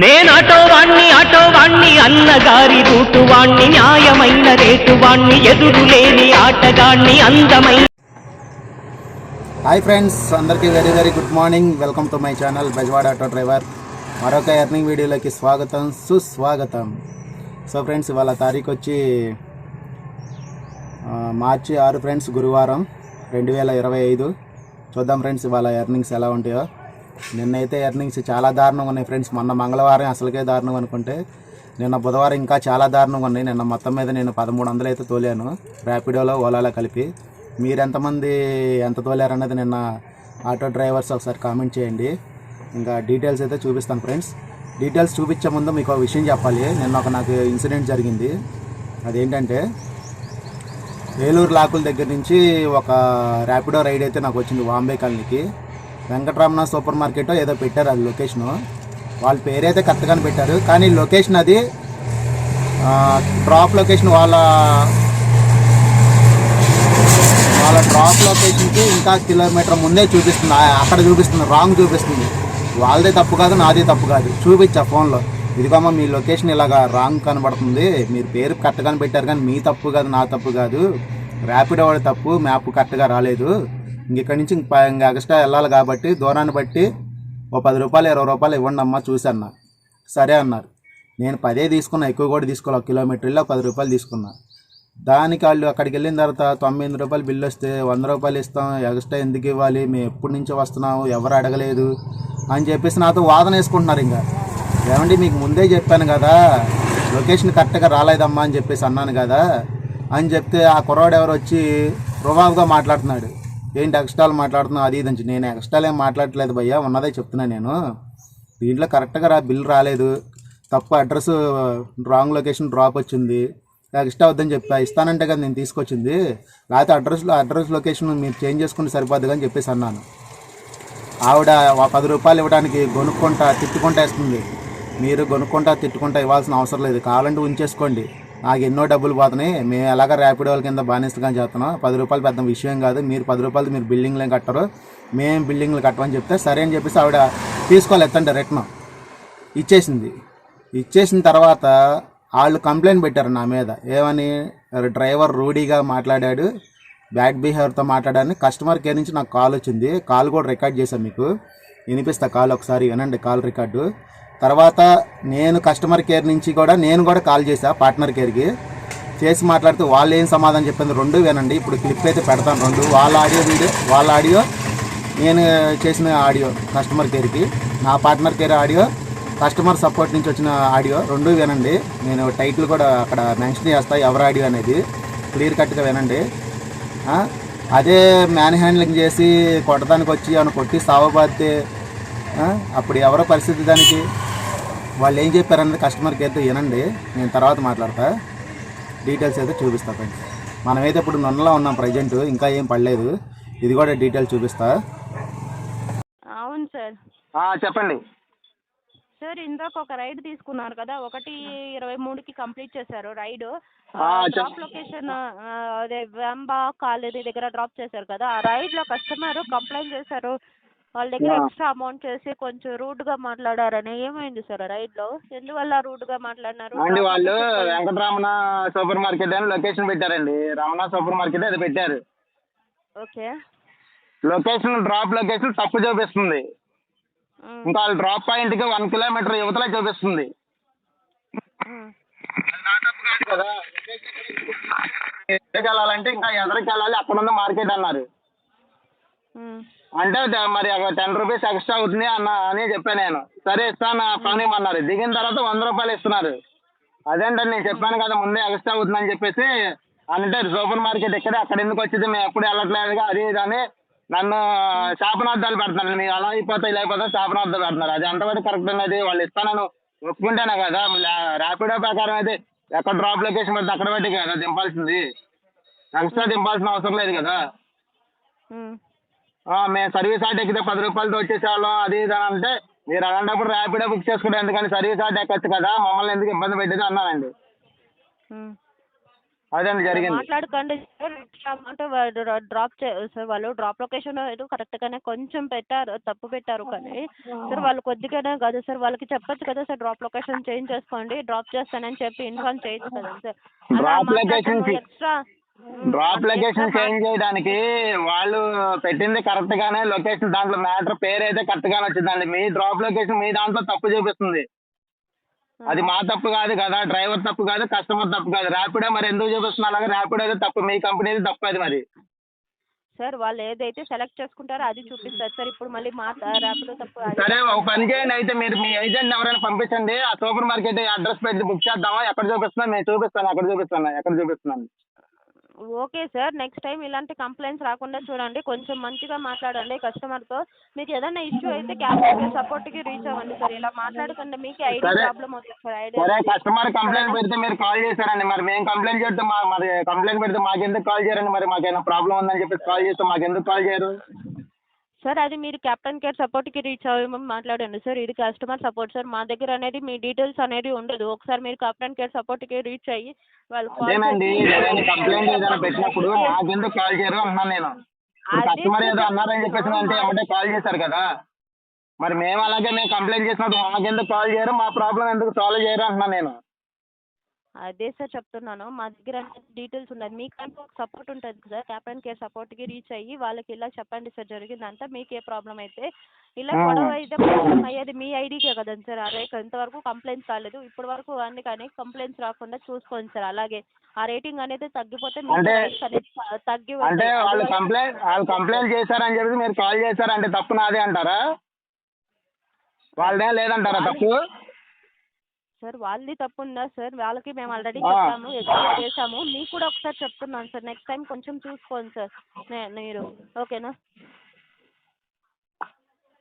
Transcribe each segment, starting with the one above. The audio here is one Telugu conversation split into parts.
నేను ఆటో వాణ్ణి ఆటో అన్నగారి రూటువాణ్ణి న్యాయమైన రేటువాణ్ణి ఎదురులేని ఆటగాణ్ణి అందమైన హాయ్ ఫ్రెండ్స్ అందరికీ very very good morning. Welcome to my channel Bezawada auto driver. మరొక ఎర్నింగ్ వీడియోలోకి స్వాగతం సుస్వాగతం. సో ఫ్రెండ్స్ ఇవాళ తారీఖు వచ్చి మార్చి ఆరు ఫ్రెండ్స్ గురువారం రెండు వేల ఇరవై ఐదు. చూద్దాం ఫ్రెండ్స్ ఇవాళ ఎర్నింగ్స్ ఎలా ఉంటాయో. నిన్నైతే ఎర్నింగ్స్ చాలా దారుణంగా ఉన్నాయి ఫ్రెండ్స్ మొన్న మంగళవారం అసలుకే దారుణం అనుకుంటే నిన్న బుధవారం ఇంకా చాలా దారుణంగా ఉన్నాయి. నిన్న మొత్తం మీద నేను పదమూడు వందలు అయితే తోలాను. ర్యాపిడోలో ఓలాలో కలిపి. మీరెంతమంది ఎంత తోలారన్నది నిన్న ఆటో డ్రైవర్స్ ఒకసారి కామెంట్ చేయండి. ఇంకా డీటెయిల్స్ అయితే చూపిస్తాను ఫ్రెండ్స్ డీటెయిల్స్ చూపించే ముందు మీకు ఒక విషయం చెప్పాలి. నిన్న ఒక నాకు ఇన్సిడెంట్ జరిగింది. అదేంటంటే ఏలూరు లాకుల దగ్గర నుంచి ఒక ర్యాపిడో రైడ్ అయితే నాకు వచ్చింది వాంబే కాలనీకి. వెంకటరమణ సూపర్ మార్కెట్ ఏదో పెట్టారు అది లొకేషను. వాళ్ళ పేరైతే కరెక్ట్గానే పెట్టారు కానీ లొకేషన్ అది డ్రాప్ లొకేషన్ వాళ్ళ వాళ్ళ డ్రాప్ లొకేషన్కి ఇంకా కిలోమీటర్ ముందే చూపిస్తుంది. అక్కడ చూపిస్తుంది రాంగ్ చూపిస్తుంది. వాళ్ళదే తప్పు కాదు నాదే తప్పు కాదు. చూపించా ఫోన్లో. ఇదిగోమ్మ మీ లొకేషన్ ఇలాగా రాంగ్ కనబడుతుంది. మీరు పేరు కరెక్ట్గానే పెట్టారు కానీ మీ తప్పు కాదు నా తప్పు కాదు. ర్యాపిడ్ వాడి తప్పు మ్యాప్ కరెక్ట్గా రాలేదు. ఇంకెక్కడి నుంచి ఇంక ప- ఎక్స్ట్రా వెళ్ళాలి కాబట్టి దూరాన్ని బట్టి ఓ పది రూపాయలు ఇరవై రూపాయలు ఇవ్వండి అమ్మా చూసన్నా సరే అన్నారు. నేను పదే తీసుకున్నా ఎక్కువ కూడా తీసుకోవాలి ఒక కిలోమీటర్ వెళ్ళి ఒక పది రూపాయలు తీసుకున్నా. దానికి వాళ్ళు అక్కడికి వెళ్ళిన తర్వాత తొంభై రూపాయలు బిల్లు వస్తే వంద రూపాయలు ఇస్తాం ఎక్స్ట్రా ఎందుకు ఇవ్వాలి మేము ఎప్పటి నుంచో వస్తున్నాము ఎవరు అడగలేదు అని చెప్పేసి నాతో వాదన వేసుకుంటున్నారు ఇంకా. ఏమండి మీకు ముందే చెప్పాను కదా లొకేషన్ కరెక్ట్గా రాలేదమ్మా అని చెప్పేసి అన్నాను కదా అని చెప్తే ఆ కుర్రాడు ఎవరు వచ్చి రుబాబుగా మాట్లాడుతున్నాడు. ఏంటి ఎక్స్ట్రాలు మాట్లాడుతున్నావు? అది ఇది నేను ఎక్స్ట్రాలు ఏం మాట్లాడట్లేదు భయ్యా ఉన్నదే చెప్తున్నా నేను. దీంట్లో కరెక్ట్గా రా బిల్ రాలేదు. తప్పు అడ్రస్ రాంగ్ లొకేషన్ డ్రాప్ వచ్చింది. ఎక్స్ట్రా వద్దని చెప్పా ఇస్తానంటే కదా నేను తీసుకొచ్చింది. లేకపోతే అడ్రస్లో అడ్రస్ లొకేషన్ మీరు చేంజ్ చేసుకుంటే సరిపోద్ది అని చెప్పేసి అన్నాను. ఆవిడ పది రూపాయలు ఇవ్వడానికి కొనుక్కుంటా తిట్టుకుంటా ఇస్తుంది మీరు కొనుక్కుంటా తిట్టుకుంటా ఇవ్వాల్సిన అవసరం లేదు. కావాలంటే ఉంచేసుకోండి. నాకు ఎన్నో డబ్బులు పోతున్నాయి. మేము ఎలాగ ర్యాపిడ్ వాళ్ళ కింద బానిసగా చేస్తున్నాం. పది రూపాయలు పెద్ద విషయం కాదు. మీరు పది రూపాయలు మీరు బిల్డింగ్లు కట్టరు. మేము బిల్డింగ్లు కట్టమని చెప్తే సరే అని చెప్పేసి ఆవిడ తీసుకోవాలి ఎత్తండి రిటర్న్. ఇచ్చేసింది. ఇచ్చేసిన తర్వాత వాళ్ళు కంప్లైంట్ పెట్టారు నా మీద. ఏమని? డ్రైవర్ రూడీగా మాట్లాడాడు. బ్యాడ్ బిహేవియర్తో మాట్లాడాను కస్టమర్ కేర్ నుంచి నాకు కాల్ వచ్చింది. కాల్ కూడా రికార్డ్ చేశాను మీకు. వినిపిస్తా కాల్ ఒకసారి. వినండి కాల్ రికార్డు. తర్వాత నేను కస్టమర్ కేర్ నుంచి కూడా నేను కూడా కాల్ చేశాను పార్ట్నర్ కేర్కి చేసి మాట్లాడితే వాళ్ళు ఏం సమాధానం చెప్పింది రెండు వినండి. ఇప్పుడు క్లిప్ అయితే పెడతాను రెండు. వాళ్ళ ఆడియో వీడియో వాళ్ళ ఆడియో నేను చేసిన ఆడియో కస్టమర్ కేర్కి నా partner care audio customer support నుంచి వచ్చిన ఆడియో రెండు వినండి. నేను టైటిల్ కూడా అక్కడ మెన్షన్ చేస్తా ఎవరి ఆడియో అనేది. క్లియర్ కట్గా వినండి. అదే మ్యాన్ హ్యాండ్లింగ్ చేసి కొట్టడానికి వచ్చి అని కొట్టి సావబాతే అప్పుడు ఎవరో పరిస్థితి దానికి? వాళ్ళు ఏం చెప్పారన్నది కస్టమర్ కేర్తో వినండి నేను తర్వాత మాట్లాడతా. డీటెయిల్స్ అయితే చూపిస్తా ఫ్రెండ్స్ మనమైతే ఇప్పుడు నొన్నలో ఉన్నాం ప్రజెంట్ ఇంకా ఏం పడలేదు. ఇది కూడా డీటెయిల్స్ చూపిస్తా. అవును సార్. చెప్పండి. సార్ ఇందాక ఒక రైడ్ తీసుకున్నారు కదా ఒకటి ఇరవై మూడుకి కంప్లీట్ చేశారు రైడ్ డ్రాప్ లొకేషన్ అదే వెంబా కాలేజీ దగ్గర డ్రాప్ చేశారు కదా ఆ రైడ్లో కస్టమర్ కంప్లైంట్ చేశారు. వాళ్ళ దగ్గర. ఎక్స్ట్రా అమౌంట్ చేసి కొంచెం రూడ్గా మాట్లాడారని ఏమైంది సార్ రైడ్లో ఎందువల్ల రూడ్గా మాట్లాడినారు అండి వాళ్ళు వెంకటరమణ సూపర్ మార్కెట్ అని లొకేషన్ పెట్టారండి. రమణ సూపర్ మార్కెట్ అది పెట్టారు. ఓకే. లొకేషన్ డ్రాప్ లొకేషన్ తప్పు చూపిస్తుంది. ఇంకా వాళ్ళ డ్రాప్ పాయింట్కి వన్ కిలోమీటర్ యువతలే చూపిస్తుంది. కాదు ఎక్కడికి వెళ్ళాలంటే ఇంకా ఎదరికి వెళ్ళాలి అక్కడ ఉంది మార్కెట్ అన్నారు. అంటే మరి టెన్ రూపీస్ ఎక్స్ట్రా అవుతుంది అన్న అని చెప్పాను నేను. సరే ఇస్తాను పని అన్నారు దిగిన తర్వాత వంద రూపాయలు ఇస్తున్నారు. అదేంటండి నేను చెప్పాను కదా ముందే ఎక్స్ట్రా అవుతుందని చెప్పేసి అంటే సూపర్ మార్కెట్ ఇక్కడ అక్కడ ఎందుకు వచ్చింది మేము ఎప్పుడు వెళ్ళట్లేదుగా అది ఇది అని నన్ను శాపనార్థాలు పెడుతున్నారు. మీరు అలా అయిపోతే ఇలా అయిపోతే శాపనార్థాలు పెడుతున్నారు. అది ఎంతవరకు కరెక్ట్ అనేది వాళ్ళు ఇస్తానని ఒప్పుకుంటేనే కదా. ర్యాపిడో ప్రకారం అయితే ఎక్కడ డ్రాప్ లొకేషన్ పెడితే అక్కడ పెట్టి కదా దింపాల్సింది. ఎక్స్ట్రా దింపాల్సిన అవసరం లేదు కదా. మేము సర్వీస్ ఆటో ఎక్కితే పది రూపాయలతో వచ్చేసేవాళ్ళం అది ఇది అని అంటే మీరు అలాంటప్పుడు ర్యాపిడో బుక్ చేసుకుంటే ఎందుకని సర్వీస్ ఆటో ఎక్కొచ్చు కదా మమ్మల్ని ఎందుకు ఇబ్బంది పెట్టేది అన్నానండి. అదండి జరిగింది. మాట్లాడకండి. సార్ అమౌంట్ డ్రాప్ సార్ వాళ్ళు డ్రాప్ లొకేషన్ ఏదో కరెక్ట్గానే కొంచెం పెట్టారు తప్పు పెట్టారు కానీ సార్ వాళ్ళు కొద్దిగానే కాదు సార్ వాళ్ళకి చెప్పొచ్చు కదా సార్ డ్రాప్ లొకేషన్ చేంజ్ చేసుకోండి డ్రాప్ చేస్తానని చెప్పి ఇన్ఫార్మ్ చేయొచ్చు కదా sir. Extra drop location change చేయడానికి వాళ్ళు పెట్టింది కరెక్ట్ గానే లొకేషన్ దాంట్లో మ్యాటర్ పేరు అయితే కరెక్ట్ గానే వచ్చిందండి. మీ డ్రాప్ లొకేషన్ మీ దాంట్లో తప్పు చూపిస్తుంది. అది మా తప్పు కాదు కదా డ్రైవర్ తప్పు కాదు కస్టమర్ తప్పు కాదు. ర్యాపిడో మరి ఎందుకు చూపిస్తున్నా అలాగే ర్యాపిడో అయితే తప్పు మీ కంపెనీది తప్పు అది మరి. సార్ వాళ్ళు ఏదైతే సెలెక్ట్ చేసుకుంటారో అది చూపిస్తారు సార్. ఇప్పుడు మళ్ళీ మా ర్యాపిడో తప్పు సరే ఒక పని చేయండి అయితే మీరు మీ ఏజెంట్ ఎవరైనా పంపించండి. ఆ సూపర్ మార్కెట్ అడ్రస్ పెట్టి బుక్ చేద్దామా? ఎక్కడ చూపిస్తున్నా? నేను చూపిస్తాను ఎక్కడ చూపిస్తాను ఎక్కడ చూపిస్తున్నాను. ఓకే సార్ నెక్స్ట్ టైం ఇలాంటి కంప్లైంట్స్ రాకుండా చూడండి. కొంచెం మంచిగా మాట్లాడండి కస్టమర్తో. మీకు ఏదైనా ఇష్యూ అయితే క్యాబ్ సపోర్ట్కి రీచ్ అవ్వండి సార్. ఇలా మాట్లాడకండి మీకు ఐడి సరే. ప్రాబ్లం అవుతుంది సార్ సరే ఐడి కస్టమర్ కంప్లైంట్ పెడితే మీరు కాల్ చేశారండి. మరి మేము కంప్లైంట్ చేస్తే మా మరి కంప్లైంట్ పెడితే మాకెందుకు కాల్ చేయరండి? మరి మాకేమైనా ప్రాబ్లం ఉందని చెప్పేసి కాల్ చేస్తే మాకెందుకు కాల్ చేయరు? సార్ అది మీరు కెప్టెన్ కేర్ సపోర్ట్కి రీచ్ అవ్వమని మాట్లాడండి సార్. ఇది కస్టమర్ సపోర్ట్ సార్. మా దగ్గర అనేది మీ డీటెయిల్స్ అనేది ఉండదు. ఒకసారి మీరు కెప్టెన్ కేర్ సపోర్ట్కి రీచ్ అయ్యి వాళ్ళు అదేనండి. ఏదైనా కంప్లైంట్ ఏదైనా పెట్టినప్పుడు మాకెందుకు కాల్ చేయరు అంటున్నాను నేను. ఇప్పుడు కస్టమర్ ఏదో సార్. అన్నారని చెప్పేసి అంటే ఏమంటే కాల్ చేశారు కదా. మరి మేము అలాగే మేము కంప్లైంట్ చేసినప్పుడు మాకెందుకు కాల్ చేయరు? మా ప్రాబ్లం ఎందుకు సాల్వ్ చేయరు అంటున్నాను నేను. అదే సార్ చెప్తున్నాను. మా దగ్గర డీటెయిల్స్ ఉన్నది. మీకంటూ ఒక సపోర్ట్ ఉంటుంది సార్. క్యాప్టెన్ కేర్ సపోర్ట్కి రీచ్ అయ్యి వాళ్ళకి ఇలా చెప్పండి సార్ జరిగిందంతా మీకు ఏ ప్రాబ్లం అయితే. ఇలా. గొడవ అయితే ప్రాబ్లం అయ్యేది మీ ఐడికే కదండి సార్. అదే ఇంతవరకు కంప్లైంట్స్ రాలేదు. ఇప్పటి వరకు అన్ని కానీ కంప్లైంట్స్ రాకుండా చూసుకోండి సార్. అలాగే ఆ రేటింగ్ అనేది తగ్గిపోతే అంటే- తగ్గి అంటే. వాళ్ళు కంప్లైంట్ వాళ్ళు కంప్లైంట్ చేశారని చెప్పి మీరు కాల్ చేశారంటే తప్పు నాదే అంటారా? వాళ్ళదే లేదంటారా తప్పు? సార్. వాళ్ళది తప్పు ఉందా సార్? వాళ్ళకి మేము ఆల్రెడీ. చెప్పాము ఎక్స్ప్లెయిన్ చేసాము మీకు కూడా ఒకసారి చెప్తున్నాను సార్. నెక్స్ట్ టైం కొంచెం చూసుకోండి సార్. మీరు. ఓకేనా?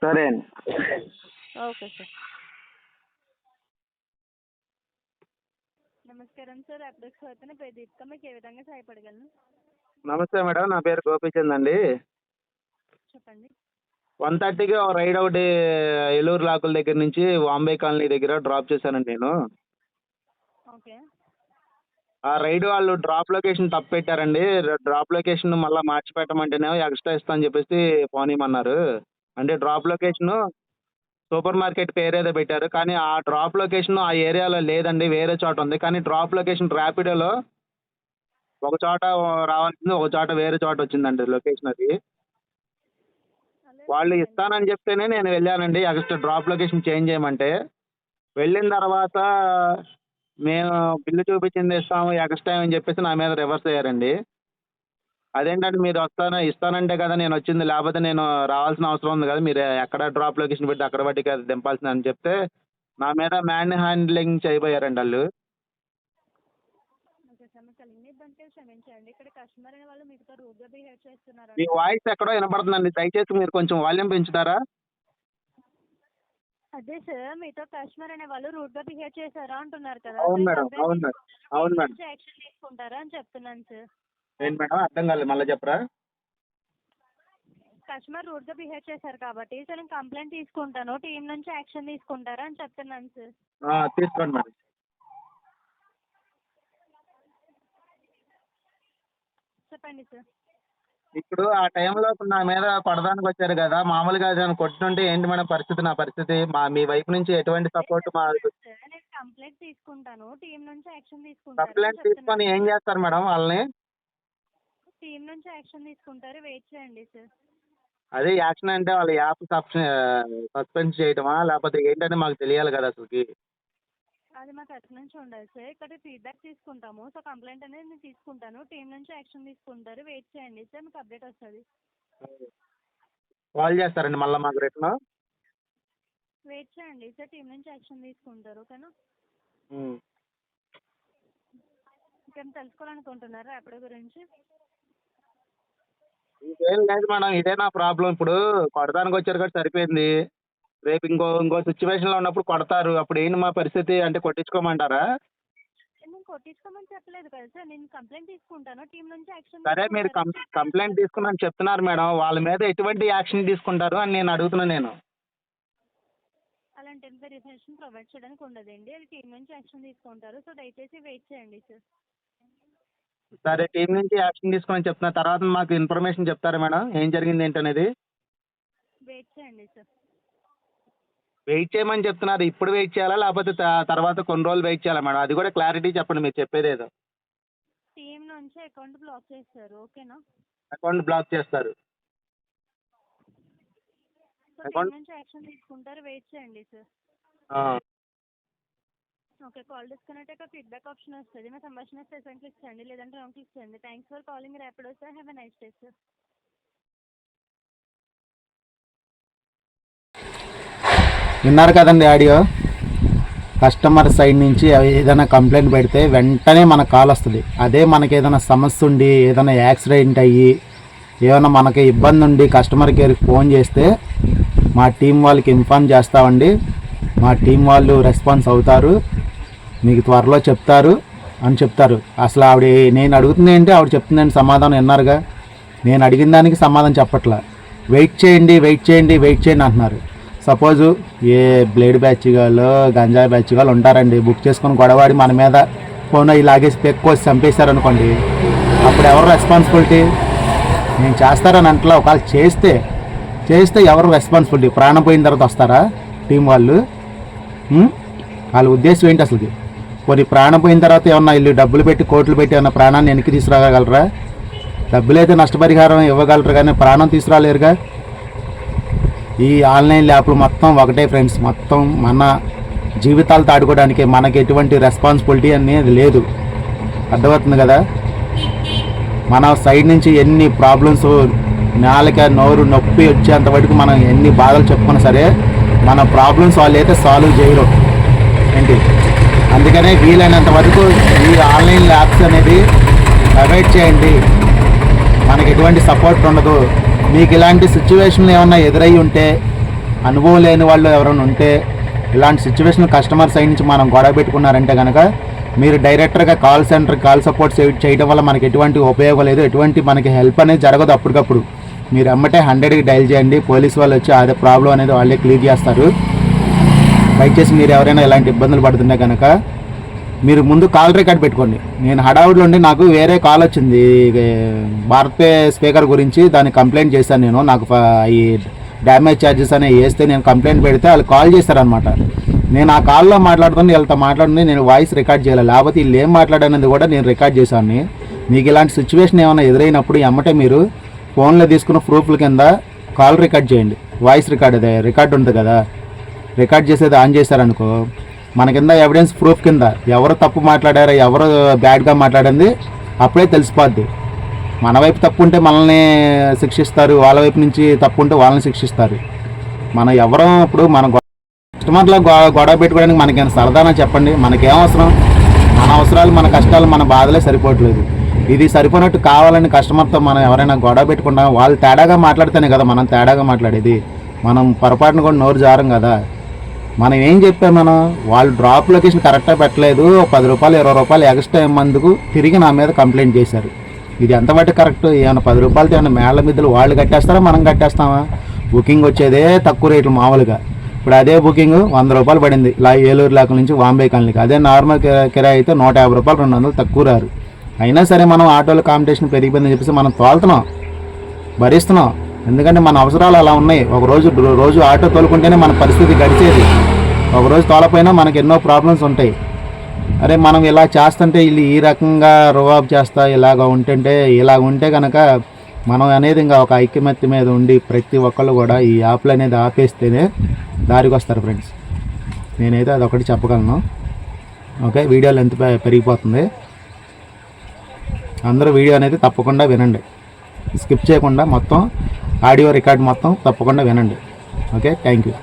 సరే ఓకే సార్. నమస్కారం సార్. అప్డేట్స్ అవుతున్న ప్రదీప్తో మీకు ఏ విధంగా సహాయపడగలను? నమస్తే మేడం. నా పేరు గోపీచంద్ అండి. చెప్పండి. వన్ థర్టీకి ఒక రైడ్ ఒకటి ఏలూరు లాకుల దగ్గర నుంచి వాంబే కాలనీ దగ్గర డ్రాప్ చేశానండి నేను. ఓకే. ఆ రైడ్ వాళ్ళు డ్రాప్ లొకేషన్ తప్పు పెట్టారండి డ్రాప్ లొకేషన్ మళ్ళీ మార్చి పెట్టమంటేనేమో ఎక్స్ట్రా ఇస్తా అని చెప్పేసి ఫోన్ ఇవ్వమన్నారు అంటే డ్రాప్ లొకేషన్ సూపర్ మార్కెట్ పేరు ఏదో పెట్టారు. కానీ ఆ డ్రాప్ లొకేషన్ ఆ ఏరియాలో లేదండి. వేరే చోట ఉంది. కానీ డ్రాప్ లొకేషన్ ర్యాపిడోలో ఒక చోట రావాల్సింది ఒక చోట వేరే చోట వచ్చిందండి లొకేషన్ అది. వాళ్ళు ఇస్తానని చెప్తేనే నేను వెళ్ళానండి. అగస్ట్ డ్రాప్ లొకేషన్ చేంజ్ చేయమంటే. వెళ్ళిన తర్వాత మేము బిల్లు చూపించింది ఇస్తాము ఎక్స్ట్రా అని చెప్పేసి నా మీద రివర్స్ అయ్యారండి. అదేంటంటే మీరు వస్తాను ఇస్తానంటే కదా నేను వచ్చింది. లేకపోతే నేను రావాల్సిన అవసరం ఉంది కదా. మీరు ఎక్కడ డ్రాప్ లొకేషన్ పెట్టి అక్కడ బట్టి కదా దింపాల్సింది అని చెప్తే నా మీద మ్యాన్ హ్యాండ్లింగ్ చేయబోయారండి వాళ్ళు ఓకే సార్ మీకు కలిగిన ఇబ్బంది క్షమించండి. ఇక్కడ కస్టమర్ అనే వాళ్ళు మీతో రూడ్గా బిహేవ్ చేస్తున్నారు మీ వాయిస్ ఎక్కడో వినపడుతుందండి దయచేసి మీరు కొంచెం వాల్యూమ్ పెంచుతారా? అదే సార్ మీతో కస్టమర్ అనే వాళ్ళు రూడ్గా బిహేవ్ చేశారా అంటున్నారు కదా. అవును మేడం అవును మేడం అవును మేడం. యాక్షన్ తీసుకుంటారా అని చెప్తున్నాను సార్ ఏంటి మేడం? అర్థం కాలేదు. మళ్ళీ చెప్పరా? కస్టమర్ రూడ్గా బిహేవ్ చేశారు కాబట్టి సార్ నేను కంప్లైంట్ తీసుకుంటాను. టీం నుంచి యాక్షన్ తీసుకుంటారా అని చెప్తున్నాను సార్ తీసుకోండి మేడం. చెప్పండి సార్. ఇప్పుడు ఆ టైంలో నా మీద కొడదానికి వచ్చారు కదా మామూలుగా నేను కొట్టుంటే ఏంటి మేడం పరిస్థితి? నా పరిస్థితి మా మీ వైపు నుంచి ఎటువంటి సపోర్ట్ మా సార్. నేను కంప్లైంట్ తీసుకుంటాను. టీం నుంచి యాక్షన్ తీసుకుంటారు కంప్లైంట్ తీసుకొని ఏం చేస్తారు మేడం వాళ్ళని? టీం నుంచి యాక్షన్ తీసుకుంటారు. వెయిట్ చేయండి సార్. అదే యాక్షన్ అంటే వాళ్ళ యాప్ సస్పెండ్ చేయటమా? లేకపోతే ఏంటని మాకు తెలియాలి కదా అసలుకి. అది మాకు అటు నుంచి ఉండాలి సార్. ఇక్కడ ఫీడ్బ్యాక్ తీసుకుంటాము. సో కంప్లైంట్ అనేది నేను తీసుకుంటాను. టీం నుంచి యాక్షన్ తీసుకుంటారు. వెయిట్ చేయండి సార్. మీకు అప్డేట్ వస్తుంది. కాల్ చేస్తారండి మళ్ళీ మాకు రిటర్న్? వెయిట్ చేయండి సార్. టీం నుంచి యాక్షన్ తీసుకుంటారు. ఓకేనా? ఇంకేం తెలుసుకోవాలనుకుంటున్నారా అప్పటి గురించి? ఇంకేం లేదు మేడం. ఇదే నా ప్రాబ్లం ఇప్పుడు కొడదానికి వచ్చారు కాబట్టి సరిపోయింది. రేపు ఇంకో ఇంకో సిచ్యువేషన్లో ఉన్నప్పుడు కొడతారు. అప్పుడు ఏంటి మా పరిస్థితి? అంటే కొట్టించుకోమంటారా? నేను కొట్టించుకోమని చెప్పలేదు కదా సార్. నేను కంప్లైంట్ తీసుకుంటాను. టీం నుంచి యాక్షన్ సరే మీరు కం కంప్లైంట్ తీసుకున్నాను చెప్తున్నారు మేడం. వాళ్ళ మీద ఎటువంటి యాక్షన్ తీసుకుంటారు అని నేను అడుగుతున్నాను నేను. అలాంటి ప్రొవైడ్ చేయడానికి ఉండదండి. అది టీం నుంచి యాక్షన్ తీసుకుంటారు. సో దయచేసి వెయిట్ చేయండి సార్. సరే టీం నుంచి యాక్షన్ తీసుకుని చెప్తున్నా. తర్వాత మాకు ఇన్ఫర్మేషన్ చెప్తారా మేడం? ఏం జరిగింది ఏంటనేది? వెయిట్ చేయండి సార్. వెయిట్ చేయమని చెప్తున్నారు. ఇప్పుడు వెయిట్ చేయాలా? లేకపోతే తర్వాత కొన్ని రోజులు వెయిట్ చేయాలా మేడం? అది కూడా క్లారిటీ చెప్పండి మీరు చెప్పేది ఏదో. టీం నుంచి అకౌంట్ బ్లాక్ చేస్తారు. ఓకేనా? అకౌంట్ బ్లాక్ చేస్తారు. సో టీం Account- నుంచి యాక్షన్ తీసుకుంటారు. వెయిట్ చేయండి సార్. ఓకే కాల్ డిస్కనెక్ట్ అయ్యాక ఫీడ్బ్యాక్ ఆప్షన్ వస్తుంది. మా సంభాషణ సెషన్ క్లిక్ చేయండి. లేదంటే రాంగ్ క్లిక్ చేయండి. Thanks for calling. Rapido sir. Have a nice day sir. విన్నారు కదండి ఆడియో? కస్టమర్ సైడ్ నుంచి ఏదైనా కంప్లైంట్ పెడితే వెంటనే మనకు కాల్ వస్తుంది. అదే మనకి ఏదైనా సమస్య ఉండి ఏదైనా యాక్సిడెంట్ అయ్యి ఏమైనా మనకి ఇబ్బంది ఉండి కస్టమర్ కేర్కి ఫోన్ చేస్తే మా టీం వాళ్ళకి ఇన్ఫామ్ చేస్తామండి. మా టీం వాళ్ళు రెస్పాన్స్ అవుతారు. మీకు త్వరలో చెప్తారు అని చెప్తారు. అసలు ఆవిడ నేను అడుగుతుంది ఏంటి? ఆవిడ చెప్తుందండి సమాధానం విన్నారుగా? నేను అడిగిన దానికి సమాధానం చెప్పట్లా. వెయిట్ చేయండి వెయిట్ చేయండి వెయిట్ చేయండి అంటున్నారు. సపోజు ఏ బ్లేడ్ బ్యాచ్ వాళ్ళు గంజాయి బ్యాచ్ వాళ్ళు ఉంటారండి. బుక్ చేసుకొని గొడవాడి మన మీద ఫోన్ అవి లాగేసి పెక్కోసి చంపేశారనుకోండి అప్పుడు ఎవరు రెస్పాన్సిబిలిటీ నేను చేస్తారని అంటలా ఒకవేళ చేస్తే చేస్తే ఎవరు రెస్పాన్సిబిలిటీ ప్రాణం పోయిన తర్వాత వస్తారా టీం వాళ్ళు? వాళ్ళ ఉద్దేశం ఏంటి అసలు కొన్ని ప్రాణం పోయిన తర్వాత ఏమన్నా ఇల్లు డబ్బులు పెట్టి కోట్లు పెట్టి ఏమన్నా ప్రాణాన్ని వెనక్కి తీసుకురాగలరా? డబ్బులైతే నష్టపరిహారం ఇవ్వగలరు కానీ ప్రాణం తీసుకురాలేరుగా? ఈ ఆన్లైన్ యాప్లు మొత్తం ఒకటే ఫ్రెండ్స్. మొత్తం మన జీవితాలు తాడుకోవడానికి మనకి ఎటువంటి రెస్పాన్సిబిలిటీ అనేది లేదు. అర్థమవుతుంది కదా? మన సైడ్ నుంచి ఎన్ని ప్రాబ్లమ్స్ నాలుక నోరు నొప్పి వచ్చేంత వరకు మనం ఎన్ని బాధలు చెప్పుకున్నా సరే మన ప్రాబ్లమ్స్ వాళ్ళు అయితే సాల్వ్ చేయరు. ఏంటి? అందుకనే వీలైనంత వరకు ఈ ఆన్లైన్ యాప్స్ అనేది అవాయిడ్ చేయండి. మనకి ఎటువంటి సపోర్ట్ ఉండదు. మీకు ఇలాంటి సిచ్యువేషన్లు ఏమన్నా ఎదురై ఉంటే అనుభవం లేని వాళ్ళు ఎవరైనా ఉంటే ఇలాంటి సిచ్యువేషన్ కస్టమర్ సైడ్ నుంచి మనం గొడవ పెట్టుకున్నారంటే కనుక మీరు డైరెక్టర్గా కాల్ సెంటర్ కాల్ సపోర్ట్ చేయడం వల్ల మనకి ఎటువంటి ఉపయోగం లేదు ఎటువంటి మనకి హెల్ప్ అనేది జరగదు అప్పటికప్పుడు. మీరు అమ్మటే హండ్రెడ్కి డైల్ చేయండి పోలీస్ వాళ్ళు వచ్చి అదే ప్రాబ్లం అనేది వాళ్ళే క్లియర్ చేస్తారు. దయచేసి మీరు ఎవరైనా ఇలాంటి ఇబ్బందులు పడుతుంటే కనుక మీరు ముందు కాల్ రికార్డ్ పెట్టుకోండి. నేను హడావుడిలో ఉండి నాకు వేరే కాల్ వచ్చింది. భారత్ పే స్పీకర్ గురించి దాన్ని కంప్లైంట్ చేశాను నేను. నాకు ఈ డ్యామేజ్ ఛార్జెస్ అనేవి వేస్తే నేను కంప్లైంట్ పెడితే వాళ్ళు కాల్ చేశారనమాట నేను ఆ కాల్లో మాట్లాడుతుంది వీళ్ళతో మాట్లాడుతుంది నేను వాయిస్ రికార్డ్ చేయాలి. లేకపోతే వీళ్ళు ఏం మాట్లాడనేది కూడా నేను రికార్డ్ చేశాను మీకు ఇలాంటి సిచ్యువేషన్ ఏమైనా ఎదురైనప్పుడు ఎమ్మటే మీరు ఫోన్లో తీసుకున్న ప్రూఫ్ల కింద కాల్ రికార్డ్ చేయండి. వాయిస్ రికార్డ్ అదే రికార్డ్ ఉంటుంది కదా. రికార్డ్ చేసేది ఆన్ చేశారనుకో. మన కింద ఎవిడెన్స్ ప్రూఫ్ కింద. ఎవరు తప్పు మాట్లాడారో ఎవరు బ్యాడ్గా మాట్లాడింది అప్పుడే తెలిసిపోద్ది. మన వైపు తప్పు ఉంటే మనల్ని శిక్షిస్తారు వాళ్ళ వైపు నుంచి తప్పు ఉంటే వాళ్ళని శిక్షిస్తారు. మనం ఎవరో ఇప్పుడు మన కస్టమర్ల కస్టమర్లో గొ- గొడవ పెట్టుకోవడానికి మనకేమైనా సరదానా చెప్పండి? మనకేం అవసరం? మన అవసరాలు మన కష్టాలు మన బాధలే సరిపోవట్లేదు. ఇది సరిపోయినట్టు కావాలని కస్టమర్తో మనం ఎవరైనా గొడవ పెట్టుకుంటాం వాళ్ళు తేడాగా మాట్లాడితేనే కదా మనం తేడాగా మాట్లాడేది. మనం పొరపాటున కూడా నోరు జారం కదా. మనం ఏం చెప్పాం మనం వాళ్ళు డ్రాప్ లొకేషన్ కరెక్ట్గా పెట్టలేదు. పది రూపాయలు ఇరవై రూపాయలు ఎక్స్ట్రా ఇమ్మందుకు తిరిగి నా మీద కంప్లైంట్ చేశారు. ఇది ఎంతవరకు కరెక్ట్ ఏమైనా పది రూపాయలతో ఏమైనా మేళ్ళ మిద్దలు వాళ్ళు కట్టేస్తారా మనం కట్టేస్తామా? బుకింగ్ వచ్చేదే తక్కువ రేట్లు మామూలుగా. ఇప్పుడు అదే బుకింగ్ వంద రూపాయలు పడింది. ఇలా ఏలూరు లేక నుంచి బాంబే కాలనీకి. అదే నార్మల్ కిరాయి అయితే నూట యాభై రూపాయలు రెండు వందలు తక్కువ రారు. అయినా సరే మనం ఆటోలు కాంపిటీషన్ పెరిగిపోయిందని చెప్పేసి మనం తోలుతున్నాం. భరిస్తున్నాం. ఎందుకంటే మన అవసరాలు అలా ఉన్నాయి. ఒక రోజు రోజు ఆటో తోలుకుంటేనే మన పరిస్థితి గడిచేది. ఒక రోజు తోలపోయినా మనకు ఎన్నో ప్రాబ్లమ్స్ ఉంటాయి. అరే మనం ఇలా చేస్తుంటే వీళ్ళు ఈ రకంగా రువాబ్ చేస్తా ఇలాగ ఉంటుంటే ఇలాగ ఉంటే కనుక మనం అనేది ఇంకా ఒక ఐక్యమత్య మీద ఉండి ప్రతి ఒక్కళ్ళు కూడా ఈ యాప్లు అనేది ఆపేస్తేనే దారికి వస్తారు ఫ్రెండ్స్. నేనైతే అదొకటి చెప్పగలను. ఓకే వీడియో ఎంత పెరిగిపోతుంది. అందరూ వీడియో అనేది తప్పకుండా వినండి. స్కిప్ చేయకుండా మొత్తం ఆడియో రికార్డ్ మొత్తం తప్పకుండా వినండి. ఓకే? Thank you